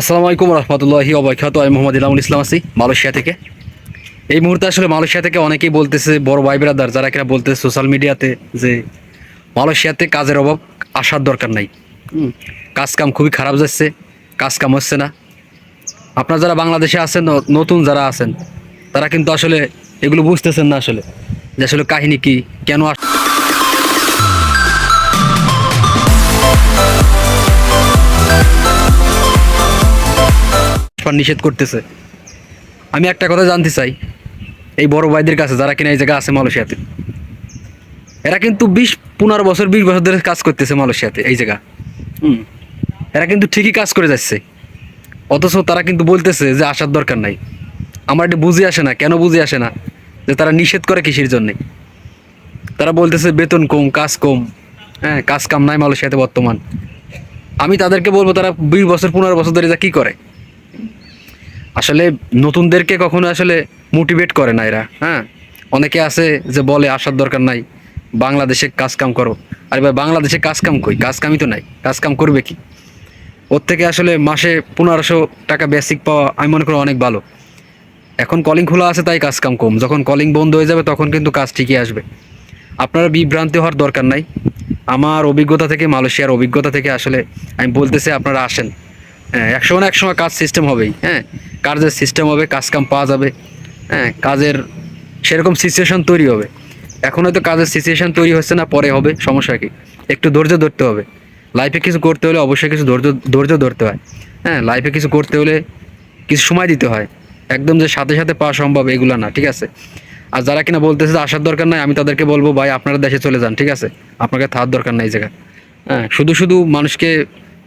আসসালামু আলাইকুম রহমতুল্লাহি অবৈখ্যাত আমি মোহাম্মদ ইলামুল ইসলাম আছি মালয়েশিয়া থেকে। এই মুহূর্তে আসলে মালয়েশিয়া থেকে অনেকেই বলতেছে, বড় ভাই ব্রাদার যারা কিনা বলতেছে সোশ্যাল মিডিয়াতে যে মালয়েশিয়াতে কাজের অভাব আসার দরকার নাই। কাজ কাম খুবই খারাপ যাচ্ছে কাজ কাম হচ্ছে না। আপনারা যারা বাংলাদেশে আছেন নতুন যারা আছেন, তারা কিন্তু আসলে এগুলো বুঝতেছেন না আসলে যে আসলে কাহিনী কি, কেন আস আসবার নিষেধ করতেছে। আমি একটা কথা জানতে চাই এই বড় ভাইদের কাছে যারা কিনা এই জায়গায় আছে মালয়েশিয়াতে এরা কিন্তু বিশ পনেরো বছর বিশ বছর ধরে কাজ করতেছে মালয়েশিয়াতে এই জায়গা। হুম। এরা কিন্তু ঠিকই কাজ করে যাচ্ছে। অথচ তারা কিন্তু বলতেছে যে আসার দরকার নাই। আমার এটা বুঝে আসে না কেন বুঝে আসে না? যে তারা নিষেধ করে কিসের জন্যে? তারা বলতেছে বেতন কম কাজ কম হ্যাঁ কাজ কাম নাই মালয়েশিয়াতে বর্তমান। আমি তাদেরকে বলব তারা বিশ বছর পনেরো বছর ধরে যা কী করে? আসলে নতুনদেরকে কখনো আসলে মোটিভেট করে না এরা হ্যাঁ? অনেকে আছে যে বলে আসার দরকার নাই, বাংলাদেশে কাজ কাম করো। আরে ভাই, বাংলাদেশে কাজ কাম কই? কাজ কামই তো নাই কাজ কাম করবে কি? ওর থেকে আসলে মাসে পনেরোশো টাকা বেসিক পাওয়া আমি মনে করি অনেক ভালো। এখন কলিং খোলা আছে, তাই কাজ কাম। কম যখন কলিং বন্ধ হয়ে যাবে, তখন কিন্তু কাজ ঠিকই আসবে। আপনারা বিভ্রান্তি হওয়ার দরকার নাই। আমার অভিজ্ঞতা থেকে, মালয়েশিয়ার অভিজ্ঞতা থেকে আসলে আমি বলতেছি, আপনারা আসেন। হ্যাঁ এক সময় না এক সময় কাজ সিস্টেম হবেই হ্যাঁ? কাজের সিস্টেম হবে, কাজ কাম পাওয়া যাবে হ্যাঁ? কাজের সেরকম সিচুয়েশন তৈরি হবে। এখন হয়তো কাজের সিচুয়েশান তৈরি হচ্ছে না, পরে হবে, সমস্যা কি? একটু ধৈর্য ধরতে হবে। লাইফে কিছু করতে হলে অবশ্যই কিছু ধৈর্য ধৈর্য ধরতে হয় হ্যাঁ? লাইফে কিছু করতে হলে কিছু সময় দিতে হয়। একদম যে সাথে সাথে পাওয়া সম্ভব এগুলো না, ঠিক আছে? আর যারা কিনা বলতেছে যে আসার দরকার নাই, আমি তাদেরকে বলব, ভাই, আপনারা দেশে চলে যান, ঠিক আছে? আপনাকে থাকার দরকার নাই এই জায়গায় হ্যাঁ? শুধু শুধু মানুষকে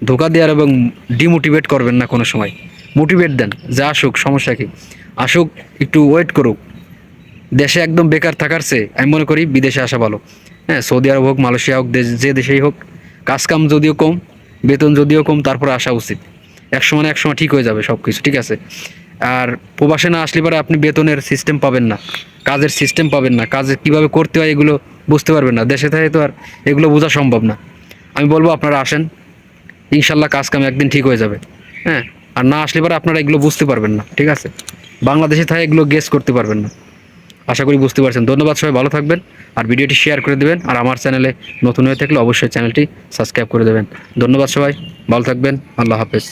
ধোকা দেওয়ার এবং ডিমোটিভেট করবেন না কোনো সময়। মোটিভেট দেন, যে আসুক, সমস্যা কি? আসুক, একটু ওয়েট করুক। দেশে একদম বেকার থাকার চেয়ে আমি মনে করি বিদেশে আসা ভালো। হ্যাঁ সৌদি আরব হোক, মালয়েশিয়া হোক, দেশ যে দেশেই হোক কাজ কাম যদিও কম, বেতন যদিও কম, তারপরে আসা উচিত। এক সময় এক সময় ঠিক হয়ে যাবে সব কিছু ঠিক আছে? আর প্রবাসে না আসলে পরে আপনি বেতনের সিস্টেম পাবেন না। কাজের সিস্টেম পাবেন না। কাজে কীভাবে করতে হয় এগুলো বুঝতে পারবেন না। দেশে থেকে তো আর এগুলো বোঝা সম্ভব না। আমি বলব আপনারা আসেন ইনশাল্লাহ কাজ কাম একদিন ঠিক হয়ে যাবে। হ্যাঁ? আর না আসলে পরে আপনারা এগুলো বুঝতে পারবেন না, ঠিক আছে? বাংলাদেশে থাকে এগুলো গেস করতে পারবেন না। আশা করি বুঝতে পারছেন। ধন্যবাদ সবাই, ভালো থাকবেন। আর ভিডিওটি শেয়ার করে দেবেন। আর আমার চ্যানেলে নতুন হয়ে থাকলে অবশ্যই চ্যানেলটি সাবস্ক্রাইব করে দেবেন। ধন্যবাদ সবাই, ভালো থাকবেন। আল্লাহ হাফেজ।